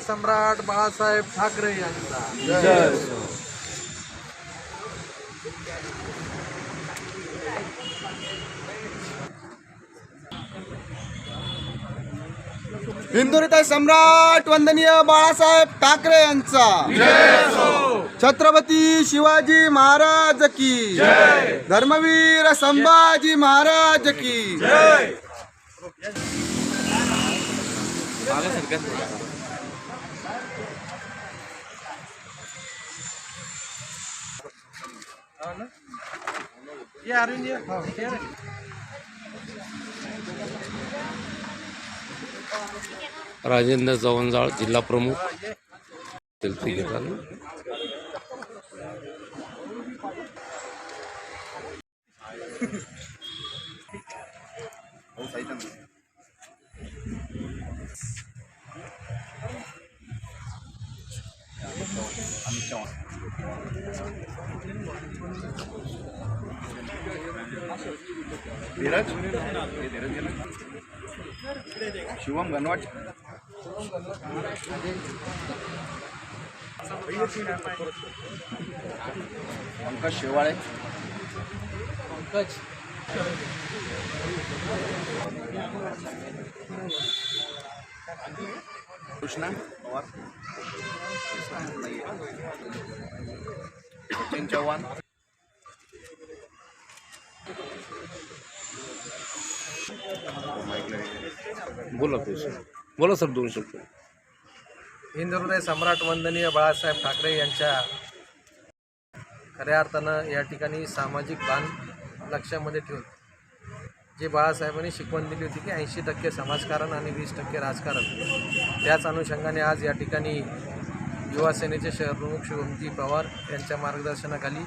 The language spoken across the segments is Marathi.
सम्राट बाळासाहेब ठाकरे यांचा. हिंदुहृदय सम्राट वंदनीय बाळासाहेब ठाकरे यांचा. छत्रपती शिवाजी महाराज की धर्मवीर संभाजी महाराज की हो. राजेंद्र चव्हाणजाळ जिल्हा प्रमुख. सेल्फी घेतात शिवम गणवाट पंकज शेवाळे. कृष्णा पवार. सचिन चव्हाण. बोला. बोला सर दोन शब्द. हिंदहृदय सम्राट वंदनीय बाळासाहेब ठाकरे यांच्या खऱ्या अर्थानं या ठिकाणी सामाजिक बांध लक्षामध्ये ठेवून जे बाळासाहेबांनी शिकवण दिली होती की ऐंशी टक्के समाजकारण आणि वीस टक्के राजकारण त्याच अनुषंगाने आज या ठिकाणी युवासेनेचे शहरप्रमुख शिवमजी पवार यांच्या मार्गदर्शनाखाली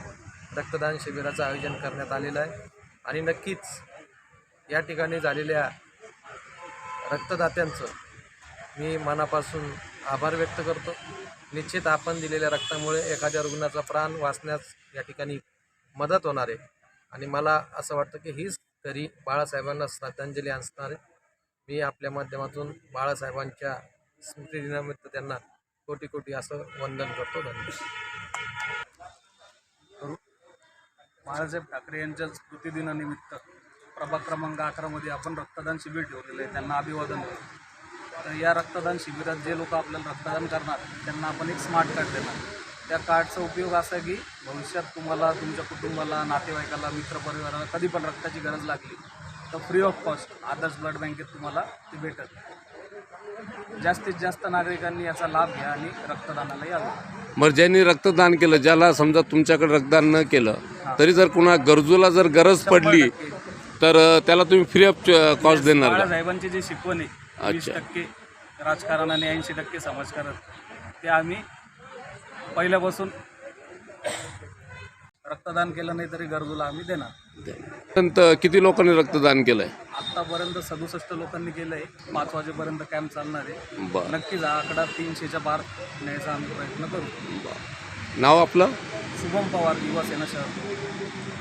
रक्तदान शिबिराचं आयोजन करण्यात आलेलं आहे. आणि नक्कीच या ठिकाणी झालेल्या रक्तदात्यांचं मी मनापासून आभार व्यक्त करतो. निश्चित आपण दिलेल्या रक्तामुळे एखाद्या रुग्णाचा प्राण वाचण्यास या ठिकाणी मदत होणार आहे. आणि मला असं वाटतं की हीच तरी बाळासाहेबांना श्रद्धांजली असणार आहे. मी आपल्या माध्यमातून बाळासाहेबांच्या स्मृतिदिनानिमित्त त्यांना कोटी कोटी असं वंदन करतो. धन्यवाद. बाळासाहेब ठाकरे यांच्या स्मृतिदिनानिमित्त प्रभाग क्रमांक अकरामध्ये आपण रक्तदान शिबिर ठेवलेलं आहे. त्यांना अभिवादन करतो. तर या रक्तदान शिबिरात जे लोक आपल्याला रक्तदान करणार त्यांना आपण एक स्मार्ट कार्ड देणार. त्या कार्डचा उपयोग असा की भविष्यात तुम्हाला तुमच्या कुटुंबाला नातेवाईकाला मित्रपरिवाराला कधी पण रक्ताची गरज लागली तर free of cost Adarsh blood बँकेत तुम्हाला ते भेटेल. जास्तीत जास्त नागरिकांनी याचा लाभ घ्या आणि रक्तदानाला यावं बरं ज्यांनी रक्तदान केलं ज्याला समजा तुमच्याकडे रक्तदान न केलं तरी जर कुणा गरजूला जर गरज पडली तर त्याला तुम्ही फ्री ऑफ कॉस्ट देणार का? बाळासाहेबांची जी शिकवण आहे वीस अच्छा. टक्के राजकारण आणि ऐंशी टक्के समाजकारण ते आम्ही पहिल्यापासून रक्तदान केलं नाही तरी गरजूला आम्ही देणार. नंतर किती लोकांनी रक्तदान केलंय? आत्तापर्यंत सदुसष्ट लोकांनी केलं आहे पाच वाजेपर्यंत कॅम्प चालणार आहे. बरं. नक्कीच हा आकडा तीनशेच्या पार न्यायचा आम्ही प्रयत्न करू. नाव आपलं? शुभम पवार युवा सेना शहर.